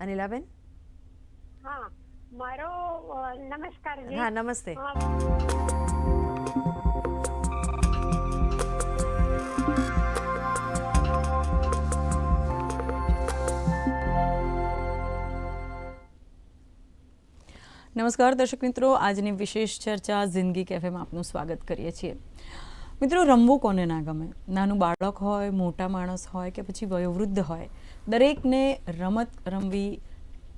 અનિલાબેન હા મારો નમસ્કાર હા નમસ્તે. નમસ્કાર દર્શક મિત્રો. આજની વિશેષ ચર્ચા જિંદગી કેફેમાં આપનું સ્વાગત કરીએ છીએ. મિત્રો રમવું કોને ના ગમે? નાનું બાળક હોય મોટા માણસ હોય કે પછી વયોવૃદ્ધ હોય દરેકને રમત રમવી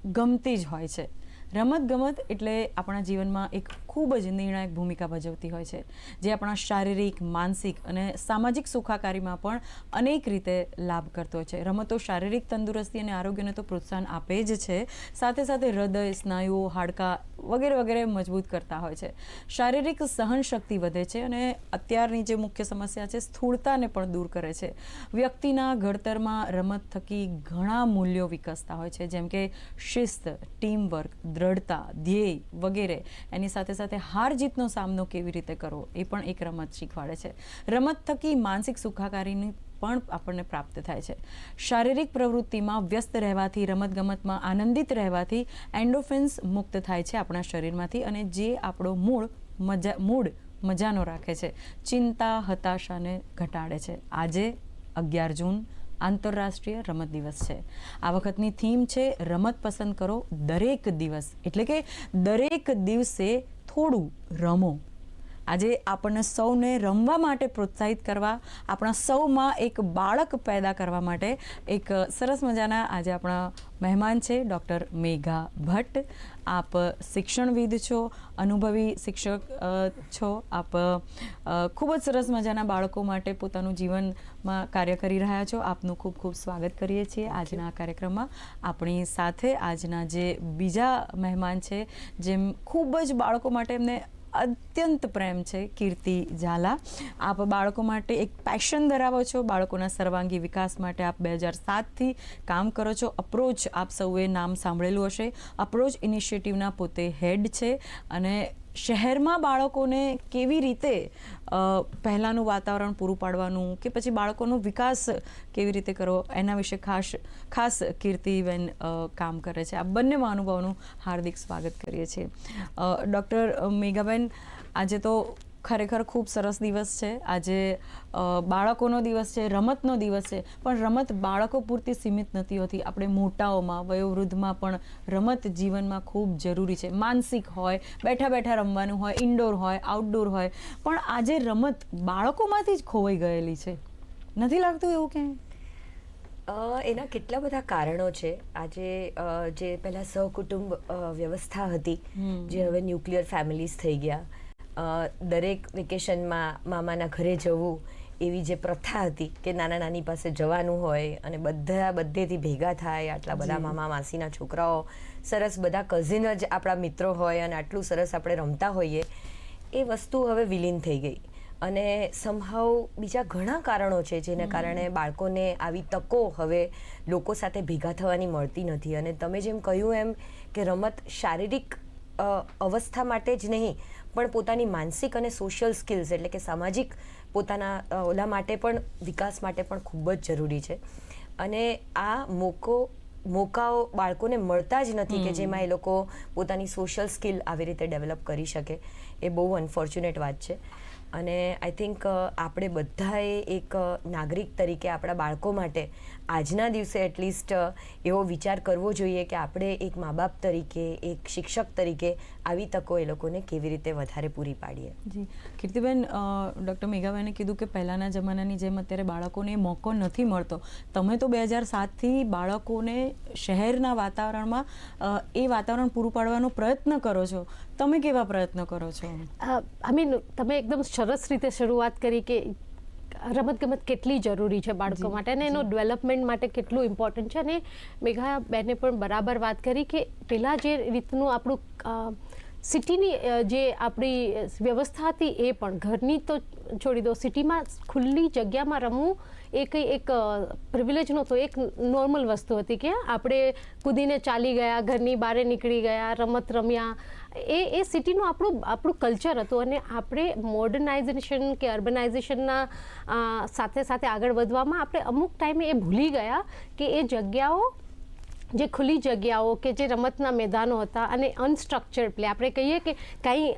ગમતી જ હોય છે. રમત ગમત એટલે આપણા જીવનમાં એક ખૂબ જ નિર્ણાયક ભૂમિકા ભજવતી હોય છે, જે આપણા શારીરિક, માનસિક અને સામાજિક સુખાકારીમાં પણ અનેક રીતે લાભ કરતો છે. રમતો શારીરિક તંદુરસ્તી અને આરોગ્યને તો પ્રોત્સાહન આપે જ છે. સાથે સાથે હૃદય, સ્નાયુઓ, હાડકાં વગેરે વગેરે મજબૂત કરતા હોય છે. શારીરિક સહનશક્તિ વધે છે અને અત્યારની જે મુખ્ય સમસ્યા છે, સ્થૂળતાને પણ દૂર કરે છે. વ્યક્તિના ઘડતરમાં રમત થકી ઘણા મૂલ્યો વિકસતા હોય છે, જેમ કે શિસ્ત, ટીમવર્ક, દ્રઢતા, ધ્યેય વગેરે. એની સાથે સાથે હાર જીતનો સામનો કેવી રીતે કરવો એ પણ એક રમત શીખવાડે છે. રમત થકી માનસિક સુખાકારીની પણ આપણને પ્રાપ્ત થાય છે. શારીરિક પ્રવૃત્તિમાં વ્યસ્ત રહેવાથી, રમતગમતમાં આનંદિત રહેવાથી એન્ડોફિન્સ મુક્ત થાય છે આપણા શરીરમાંથી અને જે આપણો મૂળ મજા, મૂડ મજાનો રાખે છે, ચિંતા, હતાશાને ઘટાડે છે. આજે અગિયાર જૂન, આંતરરાષ્ટ્રીય રમત દિવસ છે. આ વખતની થીમ છે રમત પસંદ કરો દરેક દિવસ. એટલે કે દરેક દિવસે થોડું રમો. આજે આપણને સૌને રમવા માટે પ્રોત્સાહિત કરવા આપણા સૌમાં એક બાળક પેદા કરવા માટે એક સરસ મજાના આજે આપણા મહેમાન છે ડૉક્ટર મેઘા ભટ્ટ. આપ શિક્ષણવિદ છો અનુભવી શિક્ષક છો. આપ ખૂબ જ સરસ મજાના બાળકો માટે પોતાનું જીવનમાં કાર્ય કરી રહ્યા છો. આપનું ખૂબ ખૂબ સ્વાગત કરીએ છીએ આજના આ કાર્યક્રમમાં. આપણી સાથે આજના જે બીજા મહેમાન છે જેમ ખૂબ જ બાળકો માટે એમને અત્યંત પ્રેમ છે કીર્તિ ઝાલા. આપ બાળકો માટે એક પેશન ધરાવો છો. બાળકોના સર્વાંગી વિકાસ માટે આપ બે હજાર સાતથી કામ કરો છો. અપ્રોચ આપ સૌએ નામ સાંભળેલું હશે. અપ્રોચ ઇનિશિયેટિવના પોતે હેડ છે અને શહેરમાં બાળકોને કેવી રીતે પહેલાંનું વાતાવરણ પૂરું પાડવાનું કે પછી બાળકોનો વિકાસ કેવી રીતે કરવો, એના વિશે ખાસ ખાસ કીર્તિબેન કામ કરે છે. આ બંને મહાનુભાવોનું હાર્દિક સ્વાગત કરીએ છીએ. ડૉક્ટર મેઘાબેન, આજે તો ખરેખર ખૂબ સરસ દિવસ છે. આજે બાળકોનો દિવસ છે રમતનો દિવસ છે પણ રમત બાળકો પૂરતી સીમિત નથી હોતી. આપણે મોટાઓમાં વયોવૃદ્ધમાં પણ રમત જીવનમાં ખૂબ જરૂરી છે. માનસિક હોય બેઠા બેઠા રમવાનું હોય ઇન્ડોર હોય આઉટડોર હોય પણ આજે રમત બાળકોમાંથી જ ખોવાઈ ગયેલી છે. નથી લાગતું એવું ક્યાંય? એના કેટલા બધા કારણો છે. આજે જે પહેલાં સહકુટુંબ વ્યવસ્થા હતી જે હવે ન્યુક્લિયર ફેમિલીઝ થઈ ગયા. દરેક વેકેશનમાં મામાના ઘરે જવું એવી જે પ્રથા હતી કે નાના નાની પાસે જવાનું હોય અને બધા બધેથી ભેગા થાય આટલા બધા મામા માસીના છોકરાઓ સરસ બધા કઝિન જ આપણા મિત્રો હોય અને આટલું સરસ આપણે રમતા હોઈએ એ વસ્તુ હવે વિલીન થઈ ગઈ. અને સમહાવ બીજા ઘણા કારણો છે જેને કારણે બાળકોને આવી તકો હવે લોકો સાથે ભેગા થવાની મળતી નથી. અને તમે જેમ કહ્યું એમ કે રમત શારીરિક અવસ્થા માટે જ નહીં પણ પોતાની માનસિક અને સોશિયલ સ્કિલ્સ એટલે કે સામાજિક પોતાના ઓલા માટે પણ વિકાસ માટે પણ ખૂબ જ જરૂરી છે. અને આ મોકો મોકાઓ બાળકોને મળતા જ નથી કે જેમાં એ લોકો પોતાની સોશિયલ સ્કિલ આવી રીતે ડેવલપ કરી શકે. એ બહુ અનફોર્ચ્યુનેટ વાત છે. અને આઈ થિંક આપણે બધાએ એક નાગરિક તરીકે આપણા બાળકો માટે આજના દિવસે એટલીસ્ટ એવો વિચાર કરવો જોઈએ કે આપણે એક મા બાપ તરીકે એક શિક્ષક તરીકે આવી તકો એ લોકોને કેવી રીતે વધારે પૂરી પાડીએ. જી. કીર્તિબેન ડૉક્ટર મેઘાબેને કીધું કે પહેલાંના જમાનાની જેમ અત્યારે બાળકોને મોકો નથી મળતો. તમે તો બે હજાર સાતથી બાળકોને શહેરના વાતાવરણમાં એ વાતાવરણ પૂરું પાડવાનો પ્રયત્ન કરો છો. તમે કેવા પ્રયત્ન કરો છો? આઈ મીન તમે એકદમ સરસ રીતે શરૂઆત કરી કે રમતગમત કેટલી જરૂરી છે બાળકો માટે? અને એનો ડેવલપમેન્ટ માટે કેટલું ઇમ્પોર્ટન્ટ છે? અને મેઘા બેને પણ બરાબર વાત કરી કે પહેલાં જે રીતનું આપણું સિટીની જે આપણી વ્યવસ્થા હતી એ પણ, ઘરની તો છોડી દો, સિટીમાં ખુલ્લી જગ્યામાં રમવું એ કંઈ એક પ્રિવિલેજ નહોતો. એક નોર્મલ વસ્તુ હતી કે આપણે કૂદીને ચાલી ગયા, ઘરની બહાર નીકળી ગયા, રમત રમ્યા. એ એ સિટીનું આપણું આપણું કલ્ચર હતું અને આપણે મોડર્નાઇઝેશન કે અર્બનાઇઝેશનના સાથે સાથે આગળ વધવામાં આપણે અમુક ટાઈમે એ ભૂલી ગયા કે એ જગ્યાઓ જે ખુલ્લી જગ્યાઓ કે જે રમતના મેદાનો હતા અને અનસ્ટ્રક્ચર્ડ પ્લે આપણે કહીએ કે કંઈ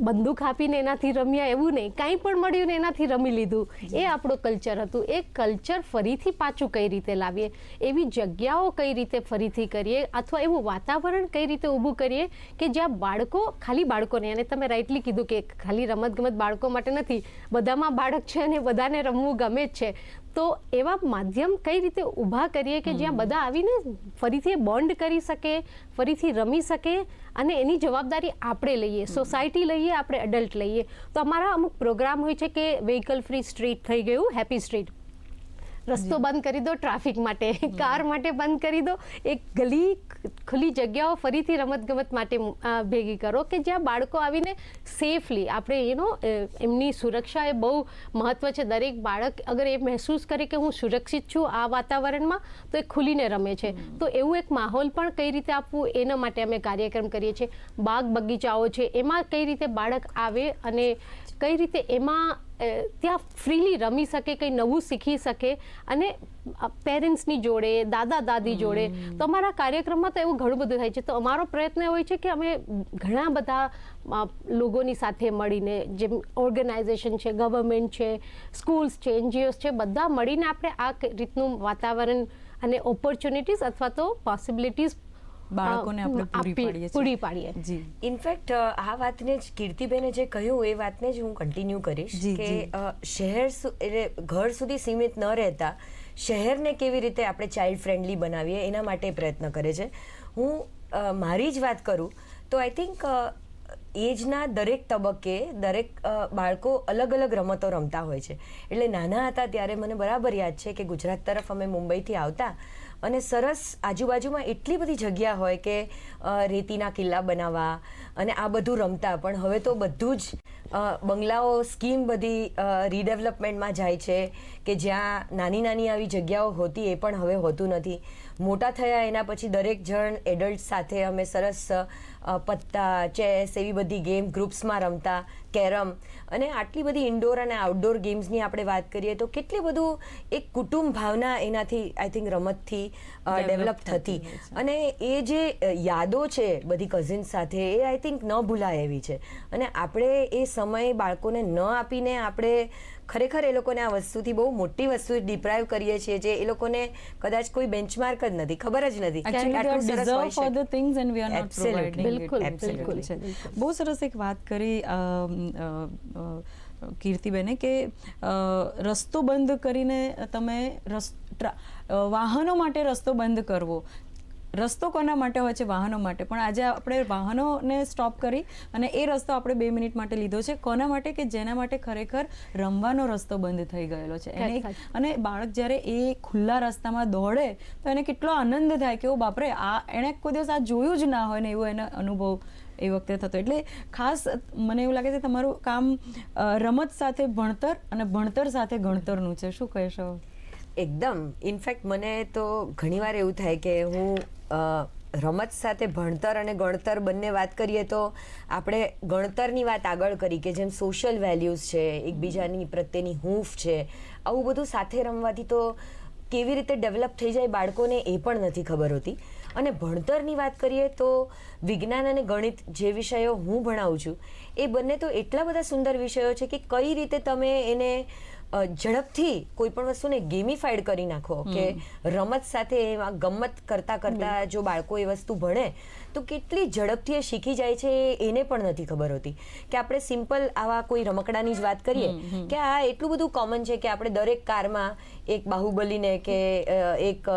બંદૂક આપીને એનાથી રમ્યા એવું નહીં. કાંઈ પણ મળ્યું ને એનાથી રમી લીધું. એ આપણું કલ્ચર હતું. એ કલ્ચર ફરીથી પાછું કઈ રીતે લાવીએ? એવી જગ્યાઓ કઈ રીતે ફરીથી કરીએ? અથવા એવું વાતાવરણ કઈ રીતે ઊભું કરીએ કે જ્યાં બાળકો ખાલી બાળકોને અને તમે રાઇટલી કીધું કે ખાલી રમતગમત બાળકો માટે નથી. બધામાં બાળક છે અને બધાને રમવું ગમે જ છે. તો એવા માધ્યમ કઈ રીતે ઊભા કરીએ કે જ્યાં બધા આવીને ફરીથી બોન્ડ કરી શકે ફરીથી રમી શકે અને એની જવાબદારી આપણે લઈએ સોસાયટી લઈએ આપણે એડલ્ટ લઈએ. તો અમારા અમુક પ્રોગ્રામ હોય છે કે વ્હીકલ ફ્રી સ્ટ્રીટ થઈ ગયું હેપી સ્ટ્રીટ રસ્તો બંધ કરી દો ટ્રાફિક માટે કાર માટે બંધ કરી દો એક ગલી ખુલ્લી જગ્યાઓ ફરીથી રમતગમત માટે ભેગી કરો કે જ્યાં બાળકો આવીને સેફલી આપણે એનો એમની સુરક્ષા એ બહુ મહત્વ છે. દરેક બાળક અગર એ મહેસૂસ કરે કે હું સુરક્ષિત છું આ વાતાવરણમાં તો એ ખુલીને રમે છે. તો એવું એક માહોલ પણ કઈ રીતે આપવું એના માટે અમે કાર્યક્રમ કરીએ છીએ. બાગ બગીચાઓ છે એમાં કઈ રીતે બાળક આવે અને કઈ રીતે એમાં ત્યાં ફ્રીલી રમી શકે કંઈ નવું શીખી શકે અને પેરેન્ટ્સની જોડે દાદા દાદી જોડે તો અમારા કાર્યક્રમમાં તો એવું ઘણું બધું થાય છે. તો અમારો પ્રયત્ન હોય છે કે અમે ઘણા બધા લોકોની સાથે મળીને જેમ ઓર્ગેનાઇઝેશન છે ગવર્મેન્ટ છે સ્કૂલ્સ છે એનજીઓસ છે બધા મળીને આપણે આ રીતનું વાતાવરણ અને ઓપોર્ચ્યુનિટીઝ અથવા તો પોસિબિલિટીઝ બાળકોને આપણે પૂરી પાડીએ પૂરી પાડીએ. જી. ઇનફેક્ટ આ વાતને જ કીર્તિબેને જે કહ્યું એ વાતને જ હું કન્ટિન્યુ કરીશ કે શહેર એટલે ઘર સુધી સીમિત ન રહેતા શહેરને કેવી રીતે આપણે ચાઇલ્ડ ફ્રેન્ડલી બનાવીએ એના માટે પ્રયત્ન કરે છે. હું મારી જ વાત કરું તો આઈ થિંક એજના દરેક તબક્કે દરેક બાળકો અલગ અલગ રમતો રમતા હોય છે. એટલે નાના હતા ત્યારે મને બરાબર યાદ છે કે ગુજરાત તરફ અમે મુંબઈથી આવતા અને સરસ આજુબાજુમાં એટલી બધી જગ્યા હોય કે રેતીના કિલ્લા બનાવવા અને આ બધું રમતા. પણ હવે તો બધું જ બંગલાઓ સ્કીમ બધી રીડેવલપમેન્ટમાં જાય છે કે જ્યાં નાની નાની આવી જગ્યાઓ હોતી એ પણ હવે હોતું નથી. મોટા થયા એના પછી દરેક જણ એડલ્ટ સાથે અમે સરસ પત્તા ચેસ એવી બધી ગેમ ગ્રુપ્સમાં રમતા કેરમ. અને આટલી બધી ઇન્ડોર અને આઉટડોર ગેમ્સની આપણે વાત કરીએ તો કેટલી બધું એક કુટુંબ ભાવના એનાથી આઈ થિંક રમતથી ડેવલપ થતી. અને એ જે યાદો છે બધી કઝિન્સ સાથે એ આઈ થિંક ન ભૂલાય એવી છે. અને આપણે એ સમય બાળકોને ન આપીને આપણે ખરેખર એ લોકોને આ વસ્તુથી બહુ મોટી વસ્તુ ડિપ્રાઈવ કરીએ છીએ જે એ લોકોને કદાચ કોઈ બેન્ચમાર્ક જ નથી ખબર જ નથી. બિલકુલ, બિલકુલ, બહુ સરસ એક વાત કરી કીર્તિબેને કે રસ્તો બંધ કરીને તમે રસ- વાહનો માટે રસ્તો બંધ કરવો. રસ્તો કોના માટે હોય છે વાહનો માટે? પણ આજે આપણે વાહનોને સ્ટોપ કરી અને એ રસ્તો આપણે બે મિનિટ માટે લીધો છે. કોના માટે કે જેના માટે ખરેખર રમવાનો રસ્તો બંધ થઈ ગયેલો છે? એને અને બાળક જ્યારે એ ખુલ્લા રસ્તામાં દોડે તો એને કેટલો આનંદ થાય કે ઓ બાપરે આ એણે કોઈ દિવસ આ જોયું જ ના હોય ને એવો એનો અનુભવ એ વખતે થતો. એટલે ખાસ મને એવું લાગે છે તમારું કામ રમત સાથે ભણતર અને ભણતર સાથે ગણતરનું છે. શું કહેશો? એકદમ. ઇનફેક્ટ મને તો ઘણીવાર એવું થાય કે હું રમત સાથે ભણતર અને ગણતર બંને વાત કરીએ તો આપણે ગણતરની વાત આગળ કરી કે જેમ સોશિયલ વેલ્યુઝ છે, એકબીજાની પ્રત્યેની હૂંફ છે, આવું બધું સાથે રમવાથી તો કેવી રીતે ડેવલપ થઈ જાય બાળકોને એ પણ નથી ખબર હોતી. અને ભણતરની વાત કરીએ તો વિજ્ઞાન અને ગણિત જે વિષયો હું ભણાવું છું, એ બંને તો એટલા બધા સુંદર વિષયો છે કે કઈ રીતે તમે એને ઝડપથી કોઈ પણ વસ્તુને ગેમિફાઈડ કરી નાખો કે રમત સાથે એમાં ગમત કરતા કરતા જો બાળકો એ વસ્તુ ભણે તો કેટલી ઝડપથી એ શીખી જાય છે એને પણ નથી ખબર હોતી. કે આપણે સિમ્પલ આવા કોઈ રમકડાની જ વાત કરીએ કે આ એટલું બધું કોમન છે કે આપણે દરેક કારમાં એક બાહુબલીને કે એક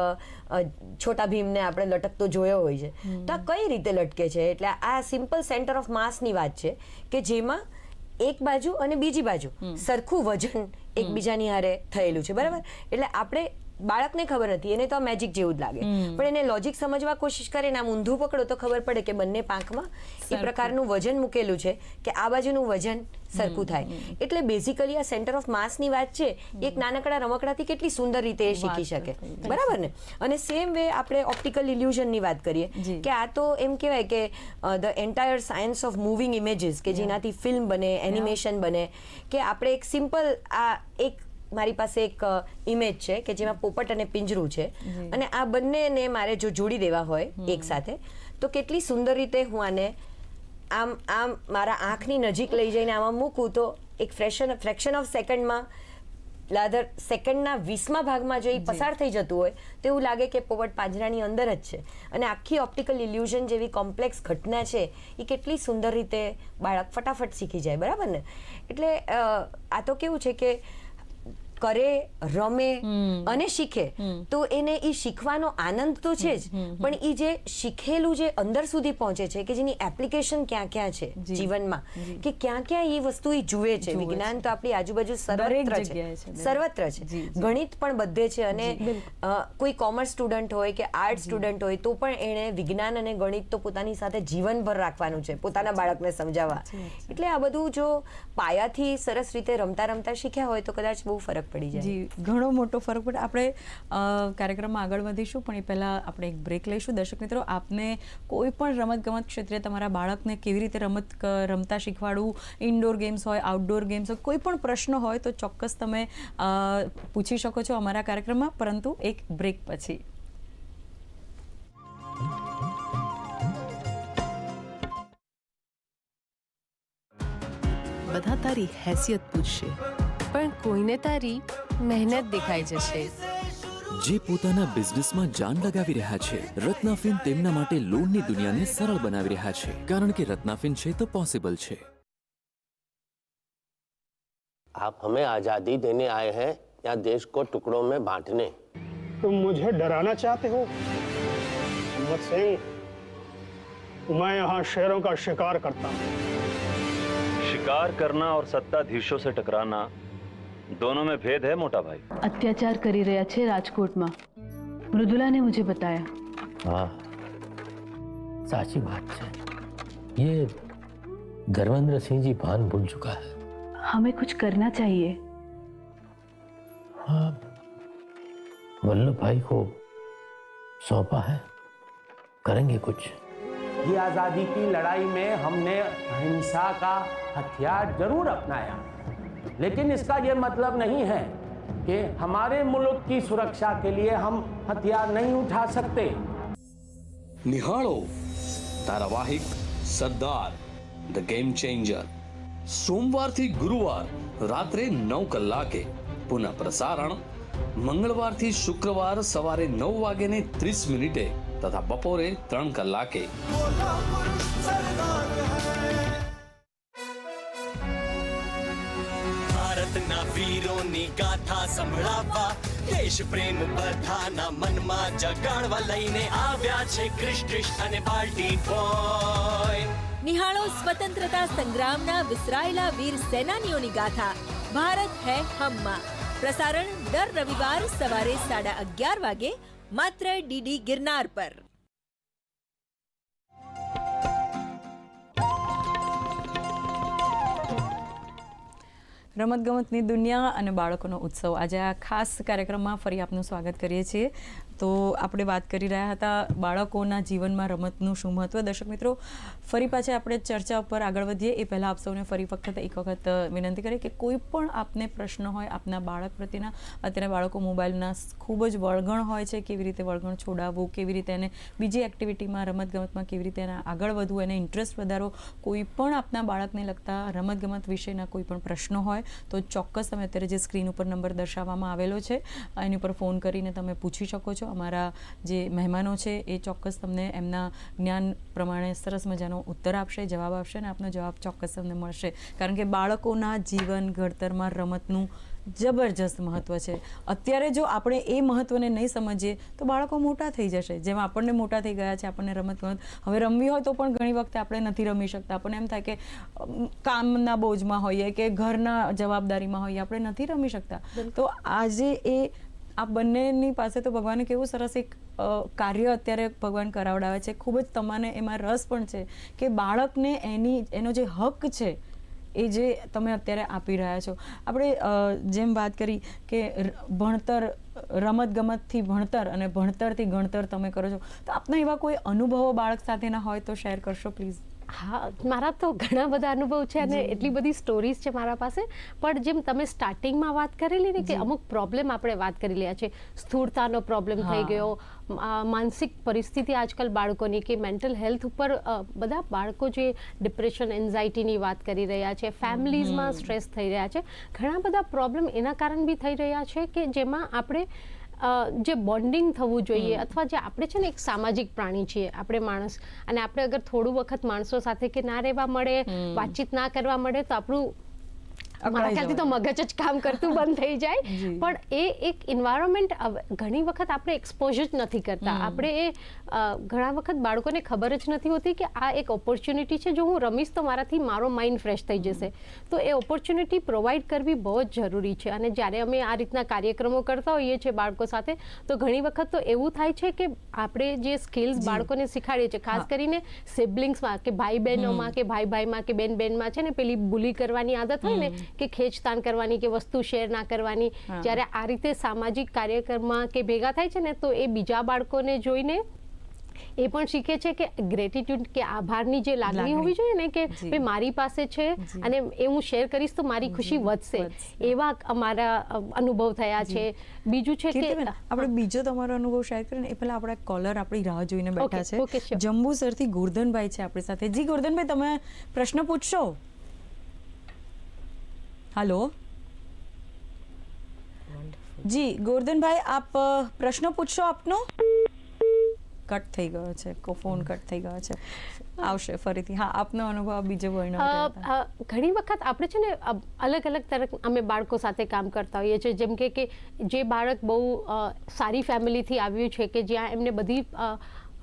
છોટા ભીમને આપણે લટકતો જોયો હોય છે. તો આ કઈ રીતે લટકે છે? એટલે આ સિમ્પલ સેન્ટર ઓફ માસની વાત છે કે જેમાં એક બાજુ અને બીજી બાજુ. સરખું વજન એકબીજાની હારે થયેલું છે. બરાબર? એટલે આપણે બાળકને ખબર નથી એને તો મેજિક જેવું જ લાગે. પણ એને લોજિક સમજવા કોશિશ કરે ને આમ ઊંધું પકડો તો ખબર પડે કે બંને પાંખમાં એ પ્રકારનું વજન મૂકેલું છે કે આ બાજુનું વજન સરખું થાય. એટલે બેઝિકલી આ સેન્ટર ઓફ માસની વાત છે એક નાનકડા રમકડાથી કેટલી સુંદર રીતે એ શીખી શકે. બરાબર. ને? અને સેમ વે આપણે ઓપ્ટિકલ ઇલ્યુઝનની વાત કરીએ કે આ તો એમ કહેવાય કે the entire science of moving images કે જેનાથી ફિલ્મ બને એનિમેશન બને કે આપણે એક સિમ્પલ આ એક મારી પાસે એક ઇમેજ છે કે જેમાં પોપટ અને પિંજરું છે. અને આ બંનેને મારે જો જોડી દેવા હોય એક સાથે તો કેટલી સુંદર રીતે હું આને આમ આમ મારા આંખની નજીક લઈ જઈને આમાં મૂકું તો એક ફ્રેશન ફ્રેક્શન ઓફ સેકન્ડમાં લાધર સેકન્ડના વીસમા ભાગમાં જો એ પસાર થઈ જતું હોય તો એવું લાગે કે પોપટ પાંજરાની અંદર જ છે. અને આખી ઓપ્ટિકલ ઇલ્યુઝન જેવી કોમ્પ્લેક્સ ઘટના છે એ કેટલી સુંદર રીતે બાળક ફટાફટ શીખી જાય બરાબર ને? એટલે આ તો કેવું છે કે કરે રમે અને શીખે તો એને એ શીખવાનો આનંદ તો છે જ. પણ એ જે શીખેલું જે અંદર સુધી પહોંચે છે કે જેની એપ્લિકેશન ક્યાં ક્યાં છે જીવનમાં કે ક્યાં ક્યાં એ વસ્તુ એ જુએ છે. વિજ્ઞાન તો આપણી આજુબાજુ સર્વત્ર છે. સર્વત્ર છે. ગણિત પણ બધે છે અને કોઈ કોમર્સ સ્ટુડન્ટ હોય કે આર્ટ સ્ટુડન્ટ હોય તો પણ એણે વિજ્ઞાન અને ગણિત તો પોતાની સાથે જીવનભર રાખવાનું છે પોતાના બાળકને સમજાવવા. એટલે આ બધું જો પાયાથી સરસ રીતે રમતા રમતા શીખ્યા હોય તો કદાચ બહુ ફરક પડી જાય. જી ઘણો મોટો ફરક પડે. આપણે કાર્યક્રમમાં આગળ વધીશું પણ એ પહેલાં આપણે એક બ્રેક લઈશું. દર્શક મિત્રો આપને કોઈ પણ રમતગમત ક્ષેત્રે તમારા બાળકને કેવી રીતે રમત રમતા શીખવાડવું ઇન્ડોર ગેમ્સ હોય આઉટડોર ગેમ્સ હોય કોઈ પણ પ્રશ્ન હોય તો ચોક્કસ તમે પૂછી શકો છો અમારા કાર્યક્રમમાં. પરંતુ એક બ્રેક પછી. બધા તારી હેસિયત પૂછશે. પણ કોઈને તારી મહેનત દેખાઈ જશે જે પોતાના બિઝનેસમાં જાન લગાવી રહ્યા છે રત્નાફિન તેમના માટે લોનની દુનિયાને સરળ બનાવી રહ્યા છે કારણ કે રત્નાફિન છે તો પોસિબલ છે आप हमें आजादी देने आए हैं या देश को टुकड़ों में बांटने तुम मुझे डराना चाहते हो मोहम्मद सिंह मैं यहाँ शेरों का शिकार करता हूँ शिकार करना और सत्ताधीशों से टकराना दोनों में भेद है मोटा भाई। અત્યાચાર કરી राजकोट मा मृदुला ने मुझे बताया। हाँ साची बात છે ये धर्मेंद्र सिंह जी भान भूल चुका है। हमें कुछ करना चाहिए। हाँ वल्लभ भाई को सौंपा है। करेंगे कुछ। ये आज़ादी की लड़ाई में हमने अहिंसा का हथियार ज़रूर अपनाया। लेकिन इसका ये मतलब नहीं है कि हमारे मुल्क की सुरक्षा के लिए हम हथियार नहीं उठा सकते નિહાળો ધારાવાહિક સરદાર ધ ગેમ ચેન્જર સોમવારથી ગુરુવાર રાત્રે નવ કલાકે પુનઃ પ્રસારણ મંગળવારથી શુક્રવાર સવારે નવ વાગે ને ત્રીસ મિનિટે તથા બપોરે ત્રણ કલાકે ભારતના ગાથા સંભળાવવા. દેશ પ્રેમ બધાના મનમાં જગાડવા લઈને આવ્યા છે ક્રિશ અને બાલ્ટી બોય. નિહાળો સ્વતંત્રતા સંગ્રામના વિસરાયેલા વીર સેનાનીઓની ગાથા. ભારત હે હમમાં. પ્રસારણ દર રવિવાર સવારે સાડા અગિયાર વાગે, માત્ર ડીડી ગિરનાર પર. રમતગમતની દુનિયા અને બાળકોનો ઉત્સવ. આજે આ ખાસ કાર્યક્રમમાં ફરી આપનું સ્વાગત કરીએ છીએ. તો આપણે વાત કરી રહ્યા હતા બાળકોના જીવનમાં રમતનું શું મહત્વ? દર્શક મિત્રો, ફરી પાછા આપણે ચર્ચા ઉપર આગળ વધીએ. એ પહેલાં આપ સૌને ફરી વખત એક વખત વિનંતી કરીએ કે કોઈ પણ આપને પ્રશ્ન હોય, આપના બાળક પ્રત્યેના, અત્યારે બાળકો મોબાઈલના ખૂબ જ વળગણ હોય છે, કેવી રીતે વળગણ છોડાવવું, કેવી રીતે એને બીજી એક્ટિવિટીમાં, રમતગમતમાં કેવી રીતે એને આગળ વધવું, એને ઇન્ટરેસ્ટ વધારો, કોઈ પણ આપના બાળકને લગતા રમતગમત વિશેના કોઈ પણ પ્રશ્નો હોય, તો ચોક્કસ તમે અત્યારે જે સ્ક્રીન ઉપર નંબર દર્શાવવામાં આવેલો છે, એની ઉપર ફોન કરીને તમે પૂછી શકો છો. અમારા જે મહેમાનો છે એ ચોક્કસ તમને એમના જ્ઞાન પ્રમાણે સરસ મજાનો ઉત્તર આપશે જવાબ આપશે અને આપનો જવાબ ચોક્કસ તમને મળશે. કારણ કે બાળકોના જીવન ઘડતરમાં રમતનું જબરજસ્ત મહત્વ છે. અત્યારે જો આપણે એ મહત્વને નહીં સમજીએ તો બાળકો મોટા થઈ જશે. જેમ આપણને મોટા થઈ ગયા છે આપણને રમત ગમત. હવે રમવી હોય તો પણ ઘણી વખતે આપણે નથી રમી શકતા. આપણને એમ થાય કે કામના બોજમાં હોઈએ કે ઘરના જવાબદારીમાં હોઈએ આપણે નથી રમી શકતા. તો આજે એ આ બંનેની પાસે તો ભગવાને કેવું સરસ એક કાર્ય અત્યારે ભગવાન કરાવડાવે છે. ખૂબ જ તમને એમાં રસ પણ છે કે બાળકને એની, એનો જે હક છે એ જે તમે અત્યારે આપી રહ્યા છો. આપણે જેમ વાત કરી કે ભણતર રમત ગમતથી ભણતર અને ભણતરથી ગણતર તમે કરો છો. તો આપના એવા કોઈ અનુભવો બાળક સાથેના હોય તો શેર કરશો, પ્લીઝ. હા મારા તો ઘણા બધા અનુભવ છે અને એટલી બધી સ્ટોરીઝ છે મારા પાસે. પણ જેમ તમે સ્ટાર્ટિંગમાં વાત કરેલી ને કે અમુક પ્રોબ્લેમ આપણે વાત કરી રહ્યા છે સ્થૂળતાનો પ્રોબ્લેમ થઈ ગયો માનસિક પરિસ્થિતિ આજકાલ બાળકોની કે મેન્ટલ હેલ્થ ઉપર બધા બાળકો જે ડિપ્રેશન એન્ઝાઇટીની વાત કરી રહ્યા છે ફેમિલીઝમાં સ્ટ્રેસ થઈ રહ્યા છે. ઘણા બધા પ્રોબ્લેમ એના કારણ બી થઈ રહ્યા છે કે જેમાં આપણે જે બોન્ડિંગ થવું જોઈએ અથવા જે આપણે છે ને એક સામાજિક પ્રાણી છીએ આપણે માણસ. અને આપણે અગર થોડું વખત માણસો સાથે કે ના રહેવા મળે વાતચીત ના કરવા મળે તો આપણું મારા ખ્યાલથી તો મગજ જ કામ કરતું બંધ થઈ જાય. પણ એ એક ઇન્વાયરમેન્ટ ઘણી વખત આપણે એક્સપોઝ જ નથી કરતા. આપણે એ ઘણા વખત બાળકોને ખબર જ નથી હોતી કે આ એક ઓપોર્ચ્યુનિટી છે. જો હું રમીશ તો મારાથી મારો માઇન્ડ ફ્રેશ થઈ જશે. તો એ ઓપોર્ચ્યુનિટી પ્રોવાઈડ કરવી બહુ જ જરૂરી છે. અને જ્યારે અમે આ રીતના કાર્યક્રમો કરતા હોઈએ છીએ બાળકો સાથે તો ઘણી વખત તો એવું થાય છે કે આપણે જે સ્કિલ્સ બાળકોને શીખાડીએ છીએ ખાસ કરીને સિબ્લિંગ્સમાં કે ભાઈ બહેનોમાં કે ભાઈ ભાઈમાં કે બેન બહેનમાં છે ને પેલી બુલી કરવાની આદત હોય ને કે ખેંચતાન કરવાની કે વસ્તુ શેર ના કરવાની. જ્યારે આ રીતે સામાજિક કાર્યક્રમમાં કે ભેગા થાય છે ને તો એ બીજા બાળકોને જોઈને એ પણ શીખે છે કે ગ્રેટિટ્યુડ કે આભારની જે લાગણી. હોવી જોઈએ ને કે ભાઈ મારી પાસે છે અને એ હું શેર કરીશ તો મારી ખુશી વધશે. એવા અમારા અનુભવ થયા છે. બીજું છે કે આપણે બીજો તમારો અનુભવ શેર કરીને એ પહેલા આપણા કોલર આપણી રાહ જોઈને બેઠા છે. જંબુસરથી ગોરધનભાઈ છે આપણી સાથે. જી ગોરધનભાઈ તમે પ્રશ્ન પૂછશો? હાલો જી ગોરધનભાઈ આપ પ્રશ્ન પૂછશો આપનો? કટ થઈ ગયો છે કો ફોન કટ થઈ ગયો છે. આવશે ફરીથી. હા આપનો અનુભવ બીજો વર્ણન ઘણી વખત આપણે છે ને અલગ અલગ તરફ અમે બાળકો સાથે કામ કરતા હોઈએ છીએ. જેમ કે કે જે બાળક બહુ અ, સારી ફેમિલીથી આવ્યું છે કે જ્યાં એમને બધી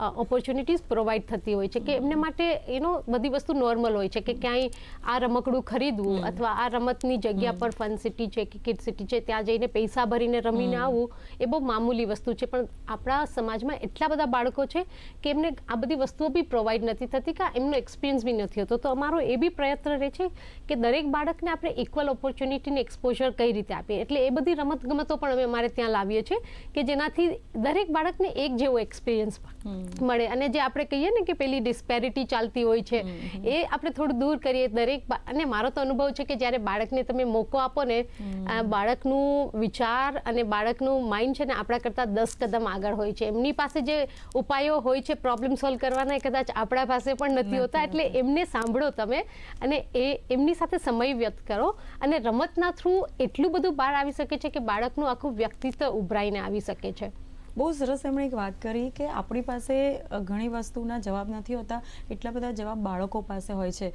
ઓપોર્ચ્યુનિટીઝ પ્રોવાઈડ થતી હોય છે કે એમને માટે એનો બધી વસ્તુ નોર્મલ હોય છે કે ક્યાંય આ રમકડું ખરીદવું અથવા આ રમતની જગ્યા પર ફન સિટી છે કે કિડ સિટી છે ત્યાં જઈને પૈસા ભરીને રમીને આવવું એ બહુ મામૂલી વસ્તુ છે. પણ આપણા સમાજમાં એટલા બધા બાળકો છે કે એમને આ બધી વસ્તુઓ બી પ્રોવાઈડ નથી થતી કે એમનો એક્સપિરિયન્સ બી નથી હોતો. તો અમારો એ બી પ્રયત્ન રહે છે કે દરેક બાળકને આપણે ઇક્વલ ઓપોર્ચ્યુનિટીને એક્સપોઝર કઈ રીતે આપીએ. એટલે એ બધી રમત ગમતો પણ અમે અમારે ત્યાં લાવીએ છીએ કે જેનાથી દરેક બાળકને એક જેવો એક્સપિરિયન્સ મળે. અને જે આપણે કહીએ ને કે પેલી ડિસ્પેરિટી ચાલતી હોય છે એ આપણે થોડું દૂર કરીએ દરેક અને મારો તો અનુભવ છે કે જ્યારે બાળકને તમે મોકો આપો ને બાળકનું વિચાર અને બાળકનું માઇન્ડ છે ને આપણા કરતાં દસ કદમ આગળ હોય છે. એમની પાસે જે ઉપાયો હોય છે પ્રોબ્લેમ સોલ્વ કરવાના એ કદાચ આપણા પાસે પણ નથી હોતા. એટલે એમને સાંભળો તમે અને એ એમની સાથે સમય વ્યક્ત કરો. અને રમતના થ્રુ એટલું બધું બહાર આવી શકે છે કે બાળકનું આખું વ્યક્તિત્વ ઉભરાઈને આવી શકે છે. બહુ સરસ એમણે એક વાત કરી કે આપણી પાસે ઘણી વસ્તુના જવાબ નથી હોતા. એટલા બધા જવાબ બાળકો પાસે હોય છે.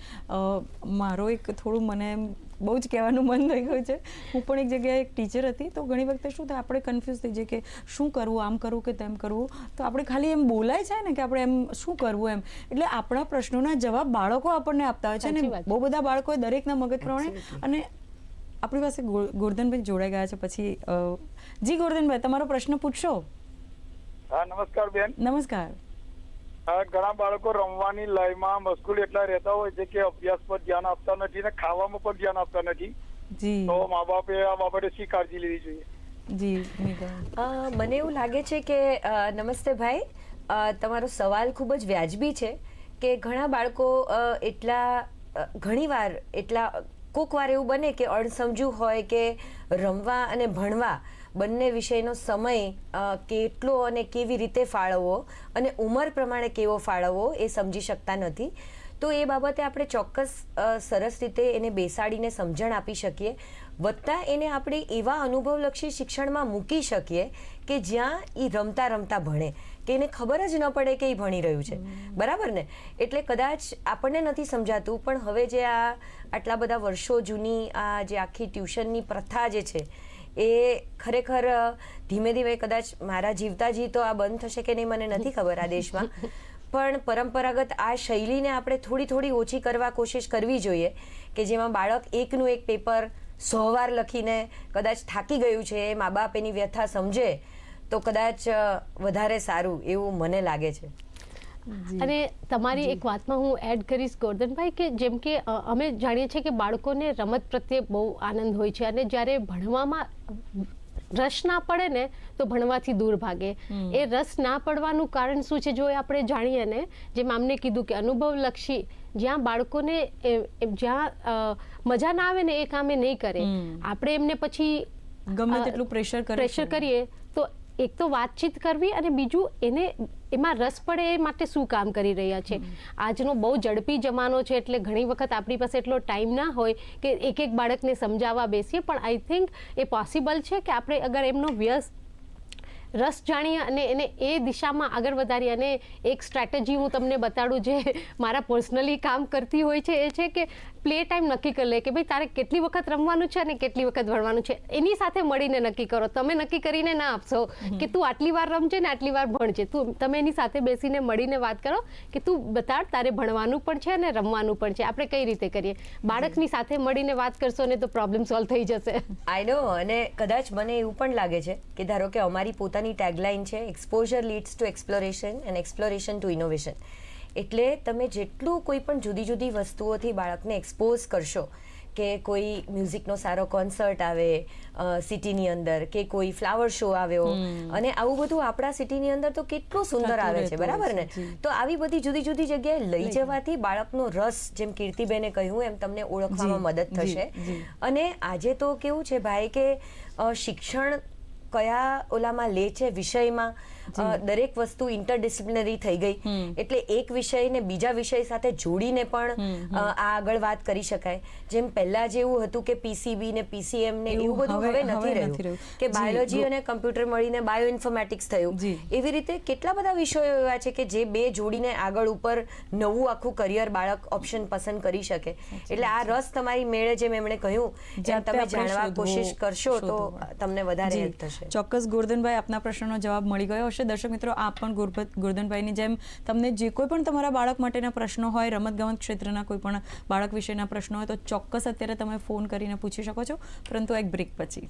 મારો એક થોડું મને એમ બહુ જ કહેવાનું મન થઈ ગયું છે. હું પણ એક જગ્યાએ એક ટીચર હતી તો ઘણી વખતે શું થાય આપણે કન્ફ્યુઝ થઈ જઈએ કે શું કરવું આમ કરવું કે તેમ કરવું. તો આપણે ખાલી એમ બોલાય છે ને કે આપણે એમ શું કરવું એમ. એટલે આપણા પ્રશ્નોના જવાબ બાળકો આપણને આપતા હોય છે અને બહુ બધા બાળકોએ દરેકના મગજ પ્રમાણે અને આપણી પાસે ગોરધનભાઈ જોડાઈ ગયા છે. પછી જી ગોરધનભાઈ તમારો પ્રશ્ન પૂછશો હા નમસ્કાર બેન. નમસ્કાર. ઘણા બાળકો રમવાની લયમાં મશગુલ એટલા રહેતા હોય છે કે અભ્યાસ પર ધ્યાન આપતા નથી ને ખાવામાં પણ ધ્યાન આપતા નથી. જી. તો મા બાપે આ બાબતે શી કાળજી લેવી જોઈએ? જી મને એવું લાગે છે કે નમસ્તે ભાઈ. તમારો સવાલ ખૂબ જ વ્યાજબી છે કે ઘણા બાળકો એટલા ઘણીવાર એટલા કોક વાર એવું બને કે અણસમજુ હોય કે રમવા અને ભણવા બંને વિષયનો સમય કેટલો અને કેવી રીતે ફાળવવો અને ઉંમર પ્રમાણે કેવો ફાળવવો એ સમજી શકતા નથી. તો એ બાબતે આપણે ચોક્કસ સરસ રીતે એને બેસાડીને સમજણ આપી શકીએ. વધતા એને આપણે એવા અનુભવલક્ષી શિક્ષણમાં મૂકી શકીએ કે જ્યાં એ રમતા રમતા ભણે કે એને ખબર જ ન પડે કે એ ભણી રહ્યું છે. બરાબર ને? એટલે કદાચ આપણને નથી સમજાતું પણ હવે જે આ આટલા બધા વર્ષો જૂની આ જે આખી ટ્યુશનની પ્રથા જે છે એ ખરેખર ધીમે ધીમે કદાચ મારા જીવતા જી તો આ બંધ થશે કે નહીં મને નથી ખબર આ દેશમાં. પણ પરંપરાગત આ શૈલીને આપણે થોડી થોડી ઓછી કરવા કોશિશ કરવી જોઈએ કે જેમાં બાળક એકનું એક પેપર સો વાર લખીને કદાચ થાકી ગયું છે એ મા બાપ એની વ્યથા સમજે તો કદાચ વધારે સારું એવું મને લાગે છે. અને તમારી એક વાતમાં હું એડ કરીશ ગોરધનભાઈ કે જેમ કે અમે જાણીએ છીએ કે બાળકોને રમત પ્રત્યે બહુ આનંદ હોય છે અને જ્યારે ભણવામાં રસ ના પડે ને તો ભણવાથી દૂર ભાગે. એ રસ ના પડવાનું કારણ શું છે? જો એ આપણે જાણીએ ને જેમ આમને કીધું કે અનુભવલક્ષી જ્યાં બાળકોને જ્યાં મજા ના આવે ને એ કામે નહીં કરે. આપણે એમને પછી ગમે તેટલું પ્રેશર પ્રેશર કરીએ તો એક તો વાતચીત કરવી અને બીજું એને એમાં રસ પડે એ માટે શું કામ કરી રહ્યા છે. આજનો બહુ ઝડપી જમાનો છે એટલે ઘણી વખત આપણી પાસે એટલો ટાઈમ ના હોય કે એક એક બાળકને સમજાવવા બેસીએ, પણ આઈ થિંક એ પોસિબલ છે કે આપણે અગર એમનો વ્યસ્ત રસ જાણીએ અને એને એ દિશામાં આગળ વધારી અને એક સ્ટ્રેટેજી હું તમને બતાડું જે મારા પર્સનલી કામ કરતી હોય છે એ છે કે પ્લે ટાઈમ નક્કી કરી લે કે ભાઈ તારે કેટલી વખત રમવાનું છે અને કેટલી વખત ભણવાનું છે. એની સાથે મળીને નક્કી કરો. તમે નક્કી કરીને ના આપશો કે તું આટલી વાર રમજે ને આટલી વાર ભણજે. તું તમે એની સાથે બેસીને મળીને વાત કરો કે તું બતાડ તારે ભણવાનું પણ છે અને રમવાનું પણ છે. આપણે કઈ રીતે કરીએ? બાળકની સાથે મળીને વાત કરશો ને તો પ્રોબ્લેમ સોલ્વ થઈ જશે. આઈ નો અને કદાચ મને એવું પણ લાગે છે કે ધારો કે અમારી પોતાની ટેગલાઇન છે exposure leads to exploration and exploration to innovation એટલે તમે જેટલું કોઈ પણ જુદી જુદી વસ્તુઓથી બાળકને એક્સપોઝ કરશો કે કોઈ મ્યુઝિકનો સારો કોન્સર્ટ આવે સિટીની અંદર કે કોઈ ફ્લાવર શો આવ્યો અને આવું બધું આપણા સિટીની અંદર તો કેટલું સુંદર આવે છે બરાબર ને? તો આવી બધી જુદી જુદી જગ્યાએ લઈ જવાથી બાળકનો રસ જેમ કીર્તિબેને કહ્યું એમ તમને ઓળખવામાં મદદ થશે. અને આજે તો કેવું છે ભાઈ કે શિક્ષણ કયા ઓલામાં લે છે વિષયમાં દરેક વસ્તુ ઇન્ટરડિસિપ્લિનરી થઈ ગઈ. એટલે એક વિષયને બીજા વિષય સાથે જોડીને પણ આ આગળ વાત કરી શકાય. જેમ પહેલા જેવું હતું કે પીસીબી ને પીસીએમ ને એવું બધું હવે- નથી રહ્યું. કે બાયોલોજી અને કમ્પ્યુટર મળીને બાયો ઇન્ફોર્મેટિક્સ થયું એવી રીતે કેટલા બધા વિષયો એવા છે કે જે બે જોડીને આગળ ઉપર નવું આખું કરિયર બાળક ઓપ્શન પસંદ કરી શકે. એટલે આ રસ તમારી મેળે જેમ એમણે કહ્યું જ્યાં તમે જાણવા કોશિશ કરશો તો તમને વધારે હેલ્પ થશે. ચોક્કસ ગોરધનભાઈ આપના પ્રશ્નનો જવાબ મળી ગયો હશે. દર્શક મિત્રો, આપ પણ ગોરધનભાઈની જેમ તમને જે કોઈ પણ તમારા બાળક માટેના પ્રશ્નો હોય, રમતગમત ક્ષેત્રના કોઈ પણ બાળક વિશેના પ્રશ્નો હોય, તો ચોક્કસ અત્યારે તમે ફોન કરીને પૂછી શકો છો. પરંતુ એક બ્રેક પછી.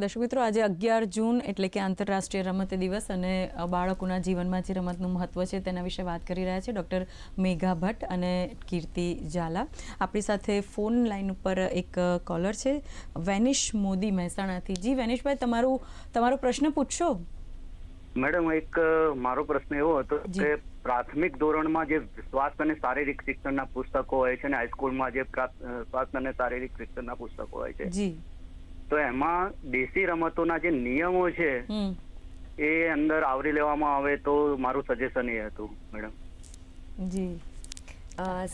દર્શક મિત્રો આજે અગિયાર જૂન એટલે કે આંતરરાષ્ટ્રીય રમત દિવસ અને બાળકોના જીવનમાં જે રમતનું મહત્વ છે તેના વિશે વાત કરી રહ્યા છે ડૉક્ટર મેઘા ભટ્ટ અને કીર્તિ ઝાલા. આપણી સાથે ફોન લાઈન ઉપર એક કોલર છે વેનિશ મોદી મહેસાણાથી. જી વેનિશભાઈ તમારું તમારો પ્રશ્ન પૂછશો? મેડમ એક મારો પ્રશ્ન એવો હતો કે પ્રાથમિક ધોરણમાં જે સ્વાસ્થ્ય અને શારીરિક શિક્ષણના પુસ્તકો હોય છે ને હાઈસ્કૂલમાં જે સ્વાસ્થ્ય અને શારીરિક શિક્ષણના પુસ્તકો હોય છે. જી. તો એમાં દેશી રમતોના જે નિયમો છે એ અંદર આવરી લેવામાં આવે તો મારું સજેશન એ હતું મેડમ. જી.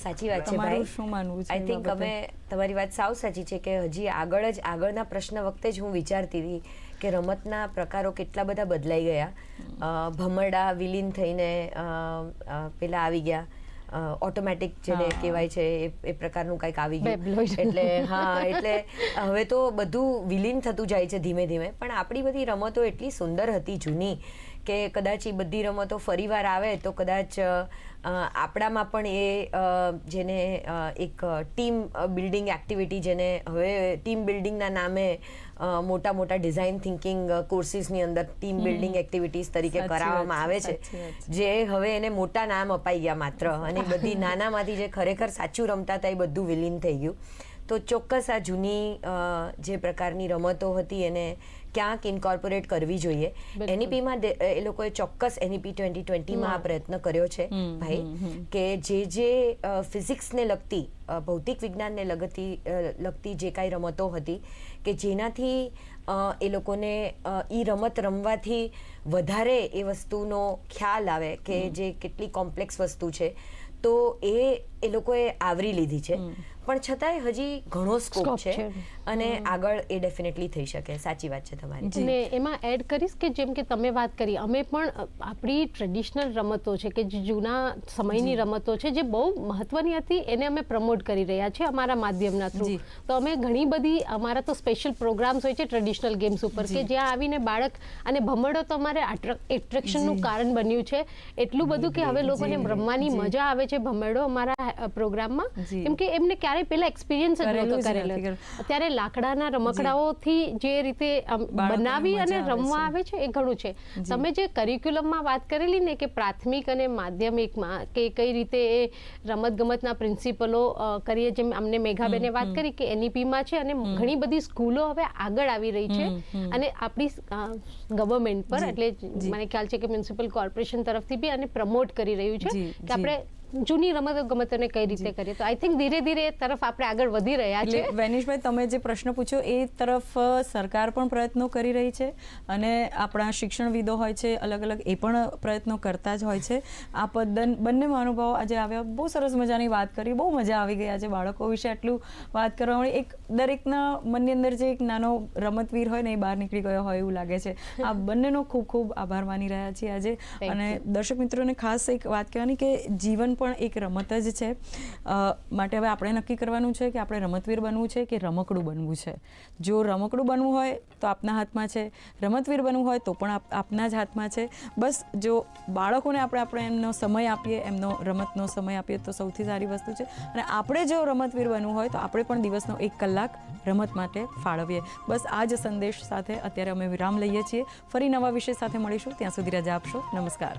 સાચી વાત છે ભાઈ. શું માનવું છે આઈ થિંક? અમે તમારી વાત સાવ સાચી છે કે હજી આગળ જ આગળના પ્રશ્ન વખતે જ હું વિચારતી હતી કે રમતના પ્રકારો કેટલા બધા બદલાઈ ગયા. અ, ભમરડા વિલીન થઈને પેલા આવી ગયા. ઓટોમેટિક જેને. કહેવાય છે એ પ્રકારનું કંઈક આવી ગયું. એટલે હા એટલે હવે તો બધું વિલીન થતું જાય છે ધીમે ધીમે પણ આપણી બધી રમતો એટલી સુંદર હતી જૂની કે કદાચ એ બધી રમતો ફરીવાર આવે તો કદાચ આપણામાં પણ એ જેને એક ટીમ બિલ્ડિંગ એક્ટિવિટી જેને હવે ટીમ બિલ્ડિંગના નામે મોટા મોટા ડિઝાઇન થિંકિંગ કોર્સિસની અંદર ટીમ બિલ્ડિંગ એક્ટિવિટીઝ તરીકે કરાવવામાં આવે છે, જે હવે એને મોટા નામ અપાઈ ગયા માત્ર અને બધી નાનામાંથી જે ખરેખર સાચું રમતા હતા એ બધું વિલીન થઈ ગયું. તો ચોક્કસ આ જૂની જે પ્રકારની રમતો હતી એને ક્યાંક ઇન્કોર્પોરેટ કરવી જોઈએ. એનઈપીમાં એ લોકોએ ચોક્કસ એનઈપી ટ્વેન્ટી ટ્વેન્ટીમાં આ પ્રયત્ન કર્યો છે ભાઈ. કે જે જે ફિઝિક્સને લગતી ભૌતિક વિજ્ઞાનને લગતી લગતી જે કાંઈ રમતો હતી કે જેનાથી એ લોકોને એ રમત રમવાથી વધારે એ વસ્તુનો ખ્યાલ આવે કે જે કેટલી કોમ્પ્લેક્સ વસ્તુ છે તો એ એ લોકોએ આવરી લીધી છે. પણ છતાંય હજી ઘણો સ્કોપ છે. અને આગળ એ ડેફિનેટલી થઈ શકે. સાચી વાત છે તમારી. અને એમાં એડ કરીશ કે જેમ કે તમે વાત કરી અમે પણ આપણી ટ્રેડિશનલ રમતો છે કે જે જૂના સમયની રમતો છે જે બહુ મહત્વની હતી એને અમે પ્રમોટ કરી રહ્યા છે અમારા માધ્યમના થ્રુ તો અમે ઘણી બધી અમારા તો સ્પેશિયલ પ્રોગ્રામ્સ હોય છે ટ્રેડિશનલ ગેમ્સ ઉપર કે જ્યાં આવીને બાળક અને ભમરડો તો અમારે એટ્રેક્શનનું કારણ બન્યું છે. એટલું બધું કે હવે લોકોને રમવાની મજા આવે છે ભમરડો અમારા પ્રોગ્રામમાં. કેમ કે એમને ક્યારેય પહેલા એક્સપિરિયન્સ જ કરેલું નહોતો કરેલો. નથી અત્યારે લાકડાના રમકડાઓથી જે રીતે બનાવી અને રમવા આવે છે એ ઘણું છે. તમે જે કરિક્યુલમમાં વાત કરેલી ને કે પ્રાથમિક અને માધ્યમિકમાં કે કઈ રીતે એ રમતગમતના પ્રિન્સિપલો કરીએ જેમ અમને મેઘાબેને વાત કરી કે એનઈપીમાં છે અને ઘણી બધી સ્કૂલો હવે આગળ આવી રહી છે. અને આપણી ગવર્મેન્ટ પર એટલે મને ખ્યાલ છે કે મ્યુનિસિપલ કોર્પોરેશન તરફથી બી આને પ્રમોટ કરી રહ્યું છે કે આપણે જૂની રમતો ગમતોને કઈ રીતે કરીએ? તો આઈ થિંક ધીરે ધીરે એ તરફ આપણે આગળ વધી રહ્યા છે. વેનિશભાઈ તમે જે પ્રશ્ન પૂછ્યો એ તરફ સરકાર પણ પ્રયત્નો કરી રહી છે અને આપણા શિક્ષણવિદો હોય છે અલગ અલગ એ પણ પ્રયત્નો કરતા જ હોય છે. આ પદ્ધન બંને મહાનુભાવો આજે આવ્યા બહુ સરસ મજાની વાત કરી બહુ મજા આવી ગઈ આજે બાળકો વિશે આટલું વાત કરવા મળી એક દરેકના મનની અંદર જે એક નાનો રમતવીર હોય ને એ બહાર નીકળી ગયો હોય એવું લાગે છે. આ બંનેનો ખૂબ ખૂબ આભાર માની રહ્યા છીએ આજે. અને દર્શક મિત્રોને ખાસ એક વાત કહેવાની કે જીવન પણ એક રમત જ છે. માટે હવે આપણે નક્કી કરવાનું છે કે આપણે રમતવીર બનવું છે કે રમકડું બનવું છે? જો રમકડું બનવું હોય તો આપના હાથમાં છે. રમતવીર બનવું હોય તો પણ આપ- આપના જ હાથમાં છે. બસ જો બાળકોને આપણે આપણે એમનો સમય આપીએ, એમનો રમતનો સમય આપીએ તો સૌથી સારી વસ્તુ છે. અને આપણે જો રમતવીર બનવું હોય તો આપણે પણ દિવસનો એક કલાક રમત માટે ફાળવીએ. બસ આ જ સંદેશ સાથે અત્યારે અમે વિરામ લઈએ છીએ. ફરી નવા વિષય સાથે મળીશું. ત્યાં સુધી રજા આપશો. નમસ્કાર.